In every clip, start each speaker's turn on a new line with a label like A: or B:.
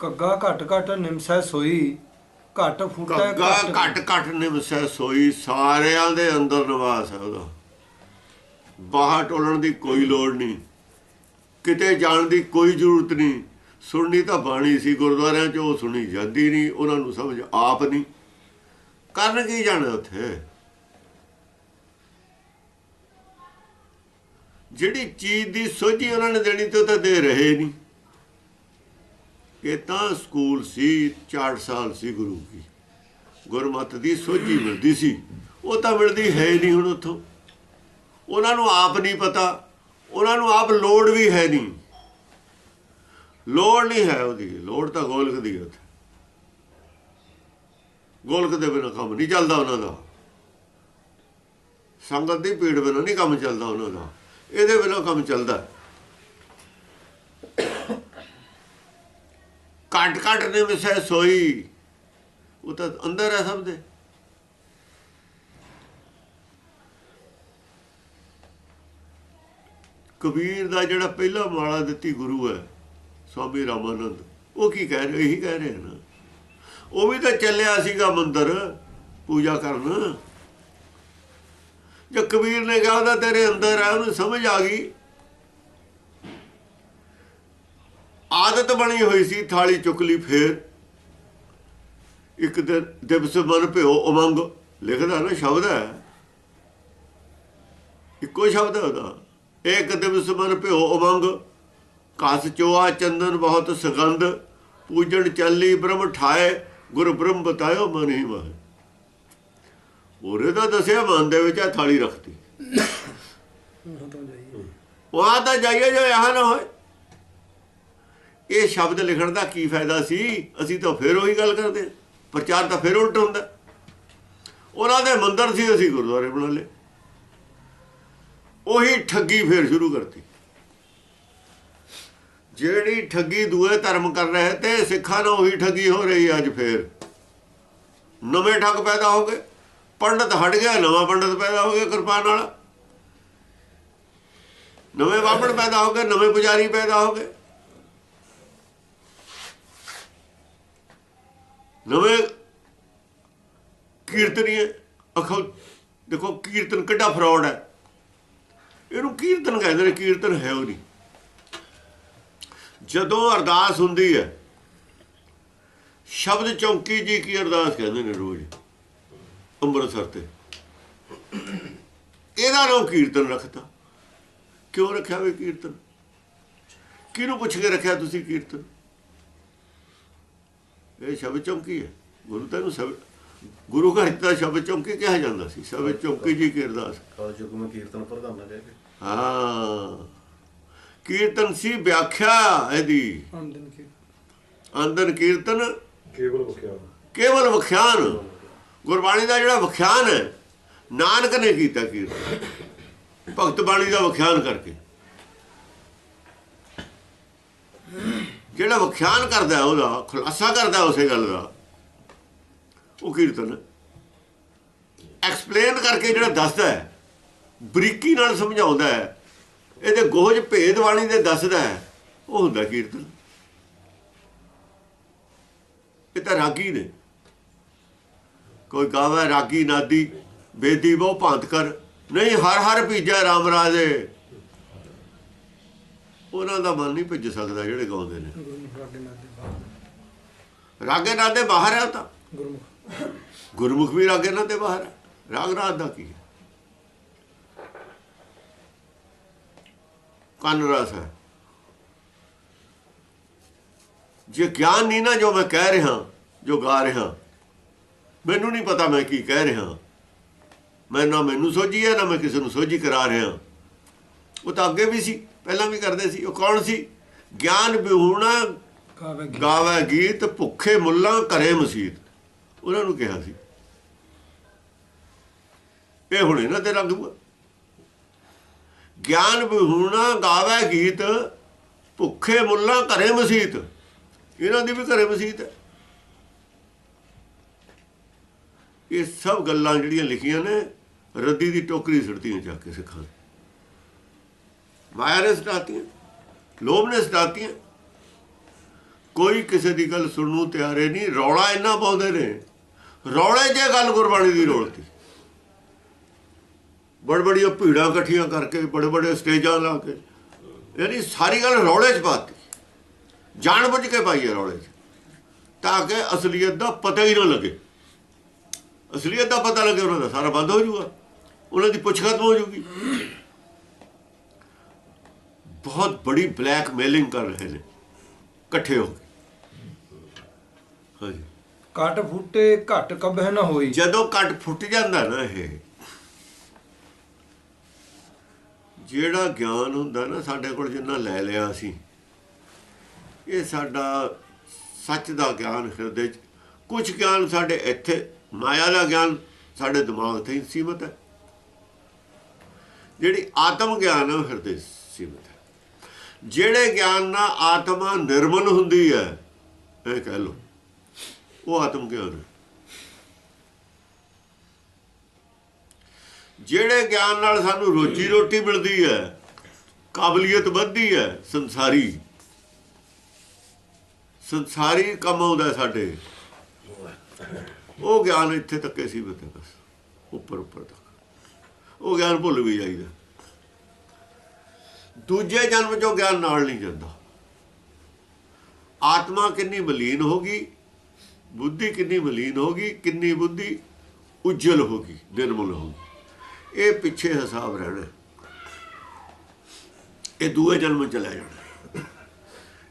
A: ਕੱਗਾ ਘਟ ਘਟ ਨਿਮਸੈ ਸੋਈ ਘਟ ਫੂਟੈ
B: ਕੱਗਾ ਘਟ ਘਟ ਨਿਮਸੈ ਸੋਈ ਸਾਰਿਆਂ ਦੇ ਅੰਦਰ ਨਿਵਾਸ ਹੈ ਉਹਦਾ ਬਾਹਰ ਟੋਲਣ ਦੀ ਕੋਈ ਲੋੜ ਨਹੀਂ, ਕਿਤੇ ਜਾਣ ਦੀ ਕੋਈ ਜ਼ਰੂਰਤ ਨਹੀਂ। ਸੁਣਨੀ ਤਾਂ ਬਾਣੀ ਸੀ ਗੁਰਦੁਆਰਿਆਂ 'ਚ ਉਹ ਸੁਣੀ ਜਾਂਦੀ ਨਹੀਂ, ਉਹਨਾਂ ਨੂੰ ਸਮਝ ਆਪ ਨਹੀਂ। ਕਰਨ ਕੀ ਜਾਣਾ ਉੱਥੇ? ਜਿਹੜੀ ਚੀਜ਼ ਦੀ ਸੋਝੀ ਉਹਨਾਂ ਨੇ ਦੇਣੀ ਤੇ ਉਹ ਤਾਂ ਦੇ ਰਹੇ ਨਹੀਂ। ਇਹ ਤਾਂ ਸਕੂਲ ਸੀ 4 ਸਾਲ ਸੀ ਗੁਰੂ ਕੀ ਗੁਰਮਤ ਦੀ ਸੋਝੀ ਮਿਲਦੀ ਸੀ। ਉਹ ਤਾਂ ਮਿਲਦੀ ਹੈ ਨਹੀਂ ਹੁਣ ਉੱਥੋਂ। ਉਹਨਾਂ ਨੂੰ ਆਪ ਨਹੀਂ ਪਤਾ। ਉਹਨਾਂ ਨੂੰ ਆਪ ਲੋੜ ਵੀ ਹੈ ਨਹੀਂ। ਲੋੜ ਨਹੀਂ ਹੈ ਉਹਦੀ। ਲੋੜ ਤਾਂ ਗੋਲਕ ਦੀ ਹੈ ਉੱਥੇ। ਗੋਲਕ ਦੇ ਬਿਨਾਂ ਕੰਮ ਨਹੀਂ ਚੱਲਦਾ ਉਹਨਾਂ ਦਾ। ਸੰਗਤ ਦੀ ਪੀੜ ਬਿਨਾਂ ਨਹੀਂ ਕੰਮ ਚੱਲਦਾ ਉਹਨਾਂ ਦਾ। ਇਹਦੇ ਬਿਨਾਂ ਕੰਮ ਚੱਲਦਾ। ਘਟ ਘਟ ਨੇ ਵਿਸੈ ਸੋਈ। ਉਹ ਤਾਂ ਅੰਦਰ ਹੈ ਸਭ ਦੇ। ਕਬੀਰ ਦਾ ਜਿਹੜਾ ਪਹਿਲਾ ਮਾਲਾ ਦਿੱਤੀ ਗੁਰੂ ਹੈ, ਸਵਾਮੀ ਰਾਮਾਨੰਦ, ਉਹ ਕੀ ਕਹਿ ਰਹੇ, ਇਹੀ ਕਹਿ ਰਹੇ ਨਾ। ਉਹ ਵੀ ਤਾਂ ਚੱਲਿਆ ਸੀਗਾ ਮੰਦਰ, ਪੂਜਾ ਕਰਨ। ਜੇ ਕਬੀਰ ਨੇ ਕਿਹਾ ਉਹਦਾ ਤੇਰੇ ਅੰਦਰ ਹੈ, ਉਹਨੂੰ ਸਮਝ ਆ ਗਈ। ਆਦਤ ਬਣੀ ਹੋਈ ਸੀ ਥਾਲੀ ਚੁੱਕ ਲਈ ਫੇਰ ਇੱਕ ਦਿਨ ਦਿਵਸ ਮਨ ਭਿਓ ਉਮੰਗ ਲਿਖਦਾ ਨਾ ਸ਼ਬਦ ਹੈ। ਇੱਕੋ ਸ਼ਬਦ ਹੈ ਉਹਦਾ। ਇੱਕ ਦਿਵਸ ਮਨ ਭਿਓ ਉਮੰਗ ਕਸ ਚੋਆ ਚੰਦਨ ਬਹੁਤ ਸੁਗੰਧ ਪੂਜਣ ਚੱਲੀ ਬ੍ਰਹਮ ਠਾਏ ਗੁਰ ਬ੍ਰਹਮ ਬਤਾਇਓ ਮਨ ਹੀ ਮਹ। ਉਹਰੇ ਦਾ ਦੱਸਿਆ ਮਨ ਦੇ ਵਿੱਚ ਥਾਲੀ ਰੱਖਤੀ। ਉਹ ਆ ਤਾਂ ਜਾਈਏ ਜੋ ਯਹਾਂ ਨਾ ਹੋਏ। ਇਹ ਸ਼ਬਦ ਲਿਖਣ ਦਾ ਕੀ ਫਾਇਦਾ ਸੀ? ਅਸੀਂ ਤਾਂ ਫਿਰ ਉਹੀ ਗੱਲ ਕਰਦੇ। ਹਾਂ। ਪ੍ਰਚਾਰ ਤਾਂ ਫਿਰ ਉਲਟ ਹੁੰਦਾ। ਉਹਨਾਂ ਦੇ ਮੰਦਰ ਸੀ, ਅਸੀਂ ਗੁਰਦੁਆਰੇ ਬਣਾ ਲਏ। ਉਹੀ ਠੱਗੀ ਫਿਰ ਸ਼ੁਰੂ ਕਰਤੀ। ਜਿਹੜੀ ਠੱਗੀ ਦੂਏ ਧਰਮ ਕਰ ਰਹੇ ਤੇ ਸਿੱਖਾਂ ਨਾਲ ਉਹੀ ਠੱਗੀ ਹੋ ਰਹੀ ਅੱਜ ਫੇਰ। ਨਵੇਂ ਠੱਗ ਪੈਦਾ ਹੋ ਗਏ। ਪੰਡਤ ਹਟ ਗਿਆ, ਨਵਾਂ ਪੰਡਤ ਪੈਦਾ ਹੋ ਗਿਆ ਕਿਰਪਾਨ ਵਾਲਾ ਨਵੇਂ ਬਾਬੜ ਪੈਦਾ ਹੋ ਗਏ, ਨਵੇਂ ਪੁਜਾਰੀ ਪੈਦਾ ਹੋ ਗਏ। ਨਵੇਂ ਕੀਰਤਨੀਏ ਅਖੋ ਦੇਖੋ, ਕੀਰਤਨ ਕਿੱਡਾ ਫਰਾਡ ਹੈ। ਇਹਨੂੰ ਕੀਰਤਨ ਕਹਿੰਦੇ ਨੇ, ਕੀਰਤਨ ਹੈ ਉਹ ਨਹੀਂ। ਜਦੋਂ ਅਰਦਾਸ ਹੁੰਦੀ ਹੈ, ਸ਼ਬਦ ਚੌਂਕੀ ਜੀ ਕੀ ਅਰਦਾਸ ਕਹਿੰਦੇ ਨੇ ਰੋਜ਼? ਅੰਮ੍ਰਿਤਸਰ ਤੇ। ਇਹਦਾ ਨਾਮ ਕੀਰਤਨ ਰੱਖਤਾ। ਕਿਉਂ ਰੱਖਿਆ ਵੇ ਕੀਰਤਨ? ਕਿਹਨੂੰ ਪੁੱਛ ਕੇ ਰੱਖਿਆ ਤੁਸੀਂ ਕੀਰਤਨ? ਇਹ ਸ਼ਬਦ ਚੌਂਕੀ ਹੈ। ਗੁਰੂ ਤੈਨੂੰ ਸਭ ਗੁਰੂ ਘਰ ਤਾਂ ਸ਼ਬਦ ਚੌਂਕੀ ਕਿਹਾ ਜਾਂਦਾ ਸੀ। ਸ਼ਬਦ ਚੌਂਕੀ ਜੀ ਕੀ ਅਰਦਾਸ
C: ਕੀਰਤਨ ਪ੍ਰਧਾਨਾ ਕਹਿ ਕੇ
B: ਹਾਂ। ਕੀਰਤਨ ਸੀ ਵਿਆਖਿਆ ਇਹਦੀ। ਅੰਦਰ ਕੀਰਤਨ।
C: ਕੇਵਲ
B: ਕੇਵਲ ਵਿਖਿਆਨ। ਗੁਰਬਾਣੀ ਦਾ ਜਿਹੜਾ ਵਿਖਿਆਨ ਹੈ ਨਾਨਕ ਨੇ ਕੀਤਾ ਕੀਰਤਨ। ਭਗਤ ਬਾਣੀ ਦਾ ਵਿਖਿਆਨ ਕਰਕੇ। ਜਿਹੜਾ ਵਿਖਿਆਨ ਕਰਦਾ ਉਹਦਾ, ਖੁਲਾਸਾ ਕਰਦਾ ਉਸੇ ਗੱਲ ਦਾ? ਉਹ ਕੀਰਤਨ ਐਕਸਪਲੇਨ ਕਰਕੇ ਜਿਹੜਾ ਦੱਸਦਾ ਹੈ, ਬਰੀਕੀ ਨਾਲ ਸਮਝਾਉਂਦਾ ਹੈ, ਇਹਦੇ ਗੋਹਜ ਭੇਦ ਬਾਣੀ ਦੇ ਦੱਸਦਾ ਹੈ, ਉਹ ਹੁੰਦਾ ਕੀਰਤਨ ਇਹ ਤਾਂ ਰਾਗੀ ਨੇ। ਕੋਈ ਗਾਵੇ ਰਾਗੀ ਨਾਦੀ, ਬੇਦੀ ਬਹੁ ਭਾਂਤ ਕਰ। ਨਹੀਂ ਹਰ ਹਰ ਭੀਜਾ ਰਾਮ ਰਾਜੇ। ਉਹਨਾਂ ਦਾ ਮਨ ਨਹੀਂ ਭਿੱਜ ਸਕਦਾ ਜਿਹੜੇ ਗਾਉਂਦੇ ਨੇ।
A: ਰਾਗੇ ਬਾਹਰ
B: ਰਾਗੇ ਨਾਦੇ ਬਾਹਰ ਹੈ ਤਾਂ।
A: ਗੁਰਮੁਖ।
B: ਗੁਰਮੁਖ ਵੀ ਰਾਗੇ ਨਾਦੇ ਬਾਹਰ ਹੈ ਰਾਗ ਰਾਤ ਦਾ ਕੀ ਹੈ? ਕੰਨ ਰਸ ਹੈ। ਜੇ ਗਿਆਨ ਨਹੀਂ ਨਾ ਜੋ ਮੈਂ ਕਹਿ ਰਿਹਾ ਜੋ ਗਾ ਰਿਹਾ ਮੈਨੂੰ ਨਹੀਂ ਪਤਾ ਮੈਂ ਕੀ ਕਹਿ ਰਿਹਾ। ਮੈਂ ਨਾ ਮੈਨੂੰ ਸੋਝੀ ਹੈ ਨਾ ਮੈਂ ਕਿਸੇ ਨੂੰ ਸੋਝੀ ਕਰਾ ਰਿਹਾ। ਉਹ ਤਾਂ ਅੱਗੇ ਵੀ ਸੀ ਪਹਿਲਾਂ ਵੀ ਕਰਦੇ ਸੀ। ਉਹ ਕੌਣ ਸੀ? ਗਿਆਨ ਵਿਹੂਣਾ ਗਾਵੇ ਗੀਤ। ਭੁੱਖੇ ਮੁੱਲਾਂ ਘਰੇ ਮਸੀਤ। ਉਹਨਾਂ ਨੂੰ ਕਿਹਾ ਸੀ। ਇਹ ਹੁਣੇ ਨਾ ਤੇ ਲੱਗੂਗਾ ਗਿਆਨ ਵਿਹੂਣਾ ਗਾਵੇ ਗੀਤ ਭੁੱਖੇ ਮੁੱਲਾਂ ਘਰੇ ਮਸੀਤ। ਇਹਨਾਂ ਦੀ ਵੀ ਘਰੇ ਮਸੀਤ ਹੈ। ਇਹ ਸਭ ਗੱਲਾਂ ਜਿਹੜੀਆਂ ਲਿਖੀਆਂ ਨੇ ਰੱਦੀ ਦੀ ਟੋਕਰੀ ਸੜਤੀਆਂ ਜਾ ਕੇ ਸਿੱਖਾਂ ਨੇ। ਮਾਇਆ ਨੇ ਸਟਾਤੀਆਂ ਲੋਭ ਨੇ ਸਟਾਤੀਆਂ ਕੋਈ ਕਿਸੇ ਦੀ ਗੱਲ ਸੁਣਨ ਨੂੰ ਤਿਆਰੇ ਨਹੀਂ, ਰੌਲਾ ਇੰਨਾ ਪਾਉਂਦੇ ਨੇ। ਰੌਲੇ 'ਚ ਇਹ ਗੱਲ ਗੁਰਬਾਣੀ ਦੀ ਰੋਲਤੀ ਬੜ ਬੜੀਆਂ ਭੀੜਾਂ ਇਕੱਠੀਆਂ ਕਰਕੇ, ਬੜੇ ਬੜੇ ਸਟੇਜਾਂ ਲਾ ਕੇ। ਯਾਨੀ ਸਾਰੀ ਗੱਲ ਰੌਲੇ 'ਚ ਪਾਤੀ। ਜਾਣ ਬੁੱਝ ਕੇ ਪਾਈ ਹੈ ਰੌਲੇ 'ਚ। ਤਾਂ ਕਿ ਅਸਲੀਅਤ ਦਾ ਪਤਾ ਹੀ ਨਾ ਲੱਗੇ। ਅਸਲੀਅਤ ਦਾ ਪਤਾ ਲੱਗੇ, ਉਹਨਾਂ ਦਾ ਸਾਰਾ ਬੰਦ ਹੋ ਜਾਊਗਾ ਉਹਨਾਂ ਦੀ ਪੁੱਛ ਖਤਮ ਹੋ ਜਾਊਗੀ ਬਹੁਤ ਬੜੀ ਬਲੈਕਮੇਲਿੰਗ ਕਰ ਰਹੇ ਨੇ ਇਕੱਠੇ ਹੋ ਕੇ ਹਾਂਜੀ
A: ਘਟ ਫੁੱਟੇ ਘਟ ਕਬਹਿ ਨਾ ਹੋਈ
B: ਜਦੋਂ ਕੱਟ ਫੁੱਟ ਜਾਂਦਾ ਨਾ ਇਹ ਜਿਹੜਾ ਗਿਆਨ ਹੁੰਦਾ ਨਾ ਸਾਡੇ ਕੋਲ ਜਿੰਨਾ ਲੈ ਲਿਆ ਅਸੀਂ ਇਹ ਸਾਡਾ ਸੱਚ ਦਾ ਗਿਆਨ ਹਿਰਦੇ ਚ ਕੁਝ ਗਿਆਨ ਸਾਡੇ ਇੱਥੇ ਮਾਇਆ ਦਾ ਗਿਆਨ ਸਾਡੇ ਦਿਮਾਗ ਤੇ ਹੀ ਸੀਮਤ ਹੈ ਜਿਹੜੀ ਆਤਮ ਗਿਆਨ ਹੈ ਹਿਰਦੇ ਸੀਮਤ ਜਿਹੜੇ ਗਿਆਨ ਨਾਲ ਆਤਮਾ ਨਿਰਮਲ ਹੁੰਦੀ ਹੈ, ਇਹ ਕਹਿ ਲਓ। ਉਹ ਆਤਮ ਗਿਆਨ ਹੈ। ਜਿਹੜੇ ਗਿਆਨ ਨਾਲ ਸਾਨੂੰ ਰੋਜੀ ਰੋਟੀ ਮਿਲਦੀ ਹੈ, ਕਾਬਲੀਅਤ ਵੱਧਦੀ ਹੈ, ਸੰਸਾਰੀ। ਸੰਸਾਰੀ ਕੰਮ ਆਉਂਦਾ ਸਾਡੇ। ਉਹ ਗਿਆਨ ਇੱਥੇ ਤੱਕ ਹੀ ਸੀਮਿਤ ਬਸ ਉੱਪਰ ਉੱਪਰ ਤੱਕ। ਉਹ ਗਿਆਨ ਭੁੱਲ ਵੀ ਜਾਈਦਾ। ਦੂਜੇ ਜਨਮ ਚੋਂ ਗਿਆਨ ਨਾਲ ਨਹੀਂ ਜਾਂਦਾ। ਆਤਮਾ ਕਿੰਨੀ ਮਲੀਨ ਹੋਗੀ, ਬੁੱਧੀ ਕਿੰਨੀ ਮਲੀਨ ਹੋਗੀ, ਕਿੰਨੀ ਬੁੱਧੀ ਉਜਲ ਹੋਗੀ, ਨਿਰਮਲ ਹੋਗੀ। ਇਹ ਪਿੱਛੇ ਹਿਸਾਬ ਰਹਿਣਾ। ਇਹ ਦੂਏ ਜਨਮ ਚਲਾ ਜਾਣਾ।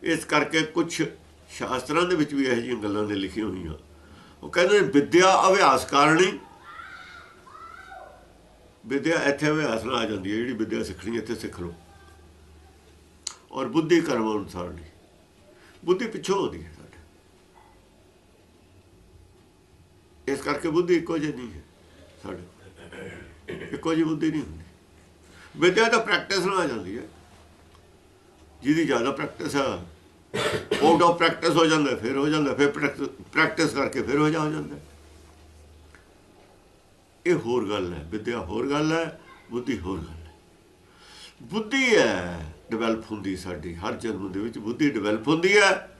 B: ਇਸ ਕਰਕੇ ਕੁਝ ਸ਼ਾਸਤਰਾਂ ਦੇ ਵਿੱਚ ਵੀ ਇਹੋ ਜਿਹੀਆਂ ਗੱਲਾਂ ਨੇ ਲਿਖੀਆਂ ਹੋਈਆਂ। ਉਹ ਕਹਿੰਦੇ ਨੇ, ਵਿਦਿਆ ਅਭਿਆਸ ਕਾਰਣੀ। ਵਿਦਿਆ ਇੱਥੇ ਅਭਿਆਸ ਨਾਲ ਆ ਜਾਂਦੀ ਹੈ, ਜਿਹੜੀ ਵਿਦਿਆ ਸਿੱਖਣੀ ਇੱਥੇ ਸਿੱਖ ਲਓ। ਔਰ ਬੁੱਧੀ ਕਰਮ ਅਨੁਸਾਰ ਨਹੀਂ ਬੁੱਧੀ ਪਿੱਛੋਂ ਆਉਂਦੀ ਹੈ ਸਾਡੇ। ਇਸ ਕਰਕੇ ਬੁੱਧੀ ਇੱਕੋ ਜਿਹੀ ਨਹੀਂ ਹੈ ਸਾਡੇ ਇੱਕੋ ਜਿਹੀ ਬੁੱਧੀ ਨਹੀਂ ਹੁੰਦੀ। ਵਿਦਿਆ ਤਾਂ ਪ੍ਰੈਕਟਿਸ ਨਾਲ ਆ ਜਾਂਦੀ ਹੈ। ਜਿਹਦੀ ਜ਼ਿਆਦਾ ਪ੍ਰੈਕਟਿਸ ਆ ਆਊਟ ਆਫ ਪ੍ਰੈਕਟਿਸ ਹੋ ਜਾਂਦਾ, ਫਿਰ ਹੋ ਜਾਂਦਾ, ਫਿਰ ਪ੍ਰੈਕਟਿਸ ਕਰਕੇ ਫਿਰ ਹੋ ਜਾ, ਹੋ ਜਾਂਦਾ। ਇਹ ਹੋਰ ਗੱਲ ਹੈ। ਵਿਦਿਆ ਹੋਰ ਗੱਲ ਹੈ, ਬੁੱਧੀ ਹੋਰ ਗੱਲ ਹੈ। ਬੁੱਧੀ ਹੈ ਡਿਵੈਲਪ ਹੁੰਦੀ ਸਾਡੀ, ਹਰ ਜਨਮ ਦੇ ਵਿੱਚ ਬੁੱਧੀ ਡਿਵੈਲਪ ਹੁੰਦੀ ਹੈ।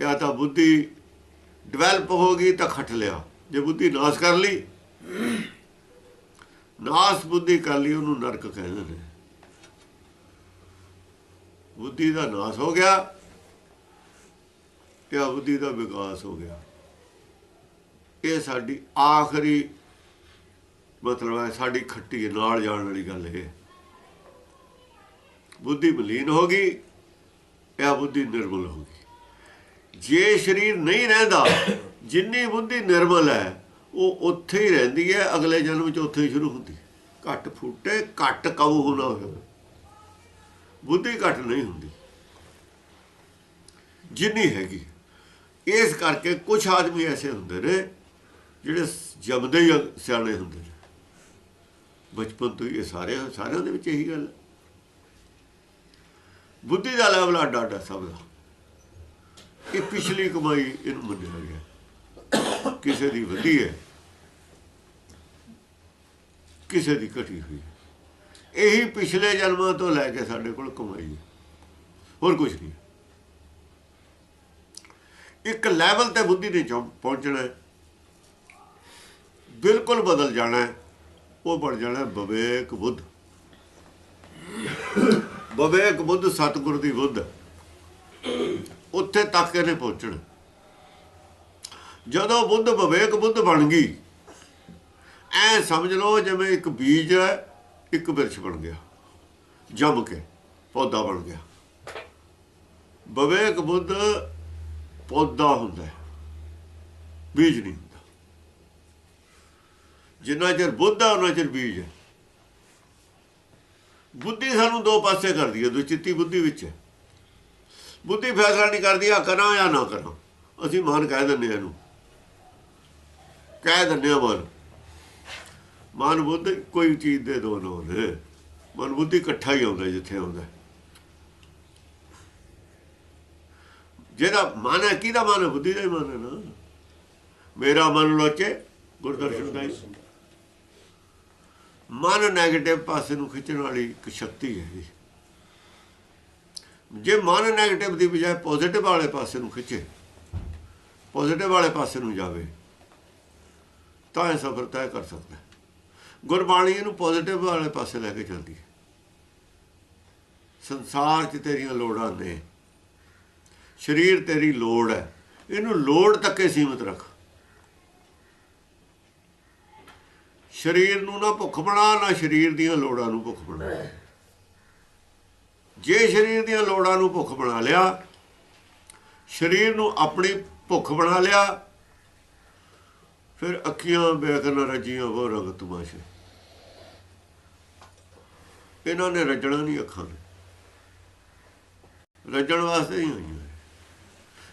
B: ਜਾਂ ਤਾਂ ਬੁੱਧੀ ਡਿਵੈਲਪ ਹੋ ਗਈ ਤਾਂ ਖੱਟ ਲਿਆ, ਜੇ ਬੁੱਧੀ ਨਾਸ ਕਰ ਲਈ। ਨਾਸ ਬੁੱਧੀ ਕਰ ਲਈ, ਉਹਨੂੰ ਨਰਕ ਕਹਿੰਦੇ ਨੇ। ਬੁੱਧੀ ਦਾ ਨਾਸ ਹੋ ਗਿਆ ਜਾਂ ਬੁੱਧੀ ਦਾ ਵਿਕਾਸ ਹੋ ਗਿਆ। ਇਹ ਸਾਡੀ ਆਖਰੀ ਮਤਲਬ ਹੈ, ਸਾਡੀ ਖੱਟੀ ਨਾਲ ਜਾਣ ਵਾਲੀ ਗੱਲ ਇਹ। ਬੁੱਧੀ ਬਲੀਨ ਹੋ ਗਈ ਜਾਂ ਬੁੱਧੀ ਨਿਰਮਲ ਹੋ ਗਈ। ਜੇ ਸਰੀਰ ਨਹੀਂ ਰਹਿੰਦਾ, ਜਿੰਨੀ ਬੁੱਧੀ ਨਿਰਮਲ ਹੈ, ਉਹ ਉੱਥੇ ਹੀ ਰਹਿੰਦੀ ਹੈ, ਅਗਲੇ ਜਨਮ ਚ ਉੱਥੇ ਹੀ ਸ਼ੁਰੂ ਹੁੰਦੀ। ਘੱਟ ਫੁੱਟੇ, ਘੱਟ ਕਉ ਹੋਣਾ ਹੋਵੇ। ਬੁੱਧੀ ਘੱਟ ਨਹੀਂ ਹੁੰਦੀ। ਜਿੰਨੀ ਹੈਗੀ। ਇਸ ਕਰਕੇ ਕੁਝ ਆਦਮੀ ਐਸੇ ਹੁੰਦੇ ਨੇ, ਜਿਹੜੇ ਜੰਮਦੇ ਹੀ ਸਿਆਣੇ ਹੁੰਦੇ ਨੇ। ਬਚਪਨ ਤੋਂ ਹੀ ਇਹ ਸਾਰੇ, ਸਾਰਿਆਂ ਦੇ ਵਿੱਚ ਇਹੀ ਗੱਲ ਹੈ। ਬੁੱਧੀ ਦਾ ਲੈਵਲ ਅੱਡ ਅੱਡ ਸਭ ਦਾ। ਇਹ ਪਿਛਲੀ ਕਮਾਈ ਇਹਨੂੰ ਮੰਨਿਆ ਗਿਆ। ਕਿਸੇ ਦੀ ਵਧੀ ਹੈ, ਕਿਸੇ ਦੀ ਘਟੀ ਹੋਈ ਹੈ। ਇਹੀ ਪਿਛਲੇ ਜਨਮਾਂ ਤੋਂ ਲੈ ਕੇ ਸਾਡੇ ਕੋਲ ਕਮਾਈ ਹੈ। ਹੋਰ ਕੁਝ ਨਹੀਂ। ਇੱਕ ਲੈਵਲ ਤੇ ਬੁੱਧੀ ਨੇ ਚੌਂ- ਪਹੁੰਚਣਾ ਬਿਲਕੁਲ ਬਦਲ ਜਾਣਾ ਉਹ ਬਣ ਜਾਣਾ ਵਿਵੇਕ ਬੁੱਧ। ਵਿਵੇਕ ਬੁੱਧ, ਸਤਿਗੁਰ ਦੀ ਬੁੱਧ। ਉੱਥੇ ਤੱਕ ਇਹਨੇ ਪਹੁੰਚਣਾ। ਜਦੋਂ ਬੁੱਧ ਵਿਵੇਕ ਬੁੱਧ ਬਣ ਗਈ, ਐ ਸਮਝ ਲਓ ਜਿਵੇਂ ਇੱਕ ਬੀਜ ਹੈ, ਇੱਕ ਵਿਰਛ ਬਣ ਗਿਆ। ਜੰਮ ਕੇ ਪੌਦਾ ਬਣ ਗਿਆ। ਵਿਵੇਕ ਬੁੱਧ ਪੌਦਾ ਹੁੰਦਾ ਹੈ। ਬੀਜ ਨਹੀਂ ਹੁੰਦਾ। ਜਿੰਨਾ ਚਿਰ ਬੁੱਧ ਹੈ ਉਹਨਾਂ ਚਿਰ ਬੀਜ ਹੈ। ਬੁੱਧੀ ਸਾਨੂੰ ਦੋ ਪਾਸੇ ਕਰਦੀ ਹੈ ਦੁਚਿੱਤੀ ਬੁੱਧੀ ਵਿੱਚ ਬੁੱਧੀ ਫੈਸਲਾ ਨਹੀਂ ਕਰਦੀ ਆ ਕਰਾਂ ਜਾਂ ਨਾ ਕਰਾਂ। ਅਸੀਂ ਮਨ ਕਹਿ ਦਿੰਦੇ ਹਾਂ ਇਹਨੂੰ। ਕਹਿ ਦਿੰਦੇ ਹਾਂ ਮਨ ਮਨ ਬੁੱਧ ਕੋਈ ਚੀਜ਼ ਦੇ ਦੋ ਨੋ ਨੇ ਮਨ ਬੁੱਧੀ ਇਕੱਠਾ ਹੀ ਆਉਂਦਾ ਜਿੱਥੇ ਆਉਂਦਾ ਜਿਹਦਾ ਮਨ ਹੈ, ਕਿਹਦਾ ਮਨ ਹੈ? ਬੁੱਧੀ ਦਾ ਹੀ ਮਨ ਹੈ ਨਾ। ਮੇਰਾ ਮਨ ਲੋਚੇ, ਗੁਰਦਰਸ਼ਨ ਦਾ ਹੀ। ਮਨ ਨੈਗੇਟਿਵ ਪਾਸੇ ਨੂੰ ਖਿੱਚਣ ਵਾਲੀ ਇੱਕ ਸ਼ਕਤੀ ਹੈ ਜੀ। ਜੇ ਮਨ ਨੈਗੇਟਿਵ ਦੀ ਬਜਾਏ ਪੋਜ਼ਿਟਿਵ ਵਾਲੇ ਪਾਸੇ ਨੂੰ ਖਿੱਚੇ ਪੋਜ਼ਿਟਿਵ ਵਾਲੇ ਪਾਸੇ ਨੂੰ ਜਾਵੇ, ਤਾਂ ਇਹ ਸਫਰ ਤੈਅ ਕਰ ਸਕਦਾ ਗੁਰਬਾਣੀ ਇਹਨੂੰ ਪੋਜ਼ਿਟਿਵ ਵਾਲੇ ਪਾਸੇ ਲੈ ਕੇ ਚੱਲਦੀ ਹੈ। ਸੰਸਾਰ 'ਚ ਤੇਰੀਆਂ ਲੋੜਾਂ ਨੇ, ਸਰੀਰ ਤੇਰੀ ਲੋੜ ਹੈ, ਇਹਨੂੰ ਲੋੜ ਤੱਕੇ ਸੀਮਿਤ ਰੱਖ। ਸਰੀਰ ਨੂੰ ਨਾ ਭੁੱਖ ਬਣਾ, ਨਾ ਸਰੀਰ ਦੀਆਂ ਲੋੜਾਂ ਨੂੰ ਭੁੱਖ ਬਣਾ ਜੇ ਸਰੀਰ ਦੀਆਂ ਲੋੜਾਂ ਨੂੰ ਭੁੱਖ ਬਣਾ ਲਿਆ, ਸਰੀਰ ਨੂੰ ਆਪਣੀ ਭੁੱਖ ਬਣਾ ਲਿਆ, ਫਿਰ ਅੱਖੀਆਂ ਬੇਖਨ ਰਜੀਆਂ ਉਹ ਰੰਗ ਤਮਾਸ਼ੇ। ਇਹਨਾਂ ਨੇ ਰੱਜਣਾ ਨਹੀਂ ਅੱਖਾਂ ਨੇ ਰੱਜਣ ਵਾਸਤੇ ਹੀ ਹੋਈਆਂ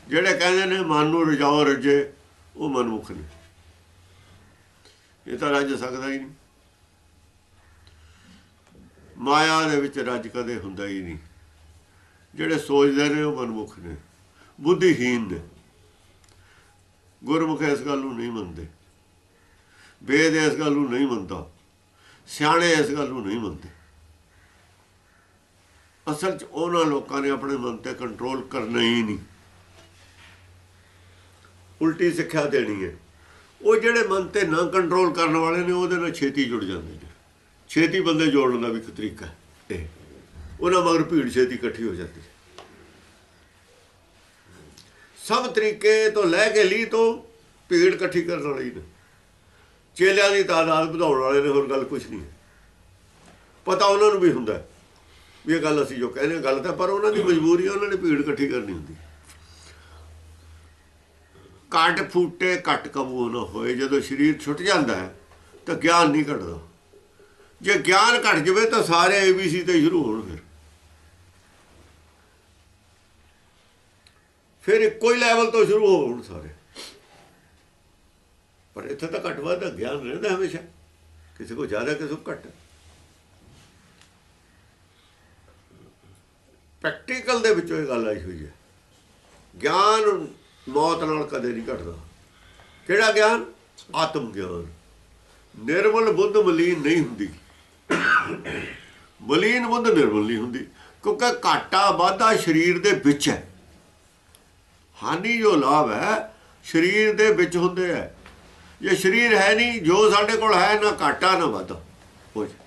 B: ਜਿਹੜੇ ਕਹਿੰਦੇ ਨੇ, ਮਨ ਨੂੰ ਰਜਾਓ ਰੱਜੇ, ਉਹ ਮਨਮੁਖ ਨੇ। ਇਹ ਤਾਂ ਰੱਜ ਸਕਦਾ ਹੀ ਨਹੀਂ। ਮਾਇਆ ਦੇ ਵਿੱਚ ਰੱਜ ਕਦੇ ਹੁੰਦਾ ਹੀ ਨਹੀਂ। ਜਿਹੜੇ ਸੋਚਦੇ ਨੇ ਉਹ ਮਨਮੁਖ ਨੇ ਬੁੱਧੀਹੀਨ ਨੇ। ਗੁਰਮੁਖ ਇਸ ਗੱਲ ਨੂੰ ਨਹੀਂ ਮੰਨਦੇ। ਵੇਦ ਇਸ ਗੱਲ ਨੂੰ ਨਹੀਂ ਮੰਨਦਾ। ਸਿਆਣੇ ਇਸ ਗੱਲ ਨੂੰ ਨਹੀਂ ਮੰਨਦੇ। ਅਸਲ 'ਚ ਉਹਨਾਂ ਲੋਕਾਂ ਨੇ ਆਪਣੇ ਮਨ ਤੇ ਕੰਟਰੋਲ ਕਰਨਾ ਹੀ ਨਹੀਂ। ਉਲਟੀ ਸਿੱਖਿਆ ਦੇਣੀ ਹੈ। ਉਹ ਜਿਹੜੇ ਮਨ ਤੇ ਨਾ ਕੰਟਰੋਲ ਕਰਨ ਵਾਲੇ ਨੇ, ਉਹਦੇ ਨਾਲ ਛੇਤੀ ਜੁੜ ਜਾਂਦੇ ਨੇ। ਛੇਤੀ ਬੰਦੇ ਜੋੜਨ ਦਾ ਵੀ ਇੱਕ ਤਰੀਕਾ ਹੈ ਉਹਨਾਂ ਮਗਰ ਭੀੜ ਛੇਤੀ ਇਕੱਠੀ ਹੋ ਜਾਂਦੀ ਹੈ। ਸਭ ਤਰੀਕੇ ਤੋਂ ਲੈ ਕੇ ਲਈ ਤੋਂ ਭੀੜ ਇਕੱਠੀ ਕਰਨ ਵਾਲੀ ਨੇ। ਚੇਲਿਆਂ ਦੀ ਤਾਦਾਦ ਵਧਾਉਣ ਵਾਲੇ ਨੇ, ਹੋਰ ਗੱਲ ਕੁਝ ਨਹੀਂ ਹੈ। ਪਤਾ ਉਹਨਾਂ ਨੂੰ ਵੀ ਹੁੰਦਾ ਵੀ ਇਹ ਗੱਲ ਅਸੀਂ ਜੋ ਕਹਿੰਦੇ ਹਾਂ ਗਲਤ ਹੈ ਪਰ ਉਹਨਾਂ ਦੀ ਮਜਬੂਰੀ ਉਹਨਾਂ ਨੇ ਭੀੜ ਇਕੱਠੀ ਕਰਨੀ ਹੁੰਦੀ ਕੱਟ ਫੂਟੇ ਕੱਟ ਕਬੂ ਨਾ ਹੋਏ, ਜਦੋਂ ਸਰੀਰ ਛੁੱਟ ਜਾਂਦਾ ਹੈ, ਤਾਂ ਗਿਆਨ ਨਹੀਂ ਘਟਦਾ। ਜੇ ਗਿਆਨ ਘਟ ਜਾਵੇ, ਤਾਂ ਸਾਰੇ ਏਬੀਸੀ ਤੇ ਸ਼ੁਰੂ ਹੋਣ ਫਿਰ। ਫਿਰ ਇੱਕੋ ਹੀ ਲੈਵਲ ਤੋਂ ਸ਼ੁਰੂ ਹੋਣ ਸਾਰੇ। ਪਰ ਇੱਥੇ ਤਾਂ ਘੱਟ ਵੱਧ ਦਾ ਗਿਆਨ ਰਹਿੰਦਾ ਹਮੇਸ਼ਾ। ਕਿਸੇ ਕੋ ਜ਼ਿਆਦਾ, ਕਿਸੇ ਕੋ ਘੱਟ। ਪ੍ਰੈਕਟੀਕਲ ਦੇ ਵਿੱਚੋਂ ਇਹ ਗੱਲ ਆਈ ਹੋਈ ਹੈ। ਗਿਆਨ ਮੌਤ ਨਾਲ ਕਦੇ ਨਹੀਂ ਘਟਦਾ। ਕਿਹੜਾ ਗਿਆਨ? ਆਤਮ ਗਿਆਨ। ਨਿਰਮਲ ਬੁੱਧ ਮਲੀਨ ਨਹੀਂ ਹੁੰਦੀ। ਮਲੀਨ ਬੁੱਧ ਨਿਰਮਲ ਨਹੀਂ ਹੁੰਦੀ, ਕਿਉਂਕਿ ਘਾਟਾ ਵਾਧਾ ਸਰੀਰ ਦੇ ਵਿੱਚ ਹੈ। ਹਾਨੀ ਜੋ ਲਾਭ ਹੈ, ਸਰੀਰ ਦੇ ਵਿੱਚ ਹੁੰਦੇ ਹੈ। ਜੇ ਸਰੀਰ ਹੈ ਨਹੀਂ, ਜੋ ਸਾਡੇ ਕੋਲ ਹੈ, ਨਾ ਘਾਟਾ, ਨਾ ਵਾਧਾ। ਹੋ ਜਾ।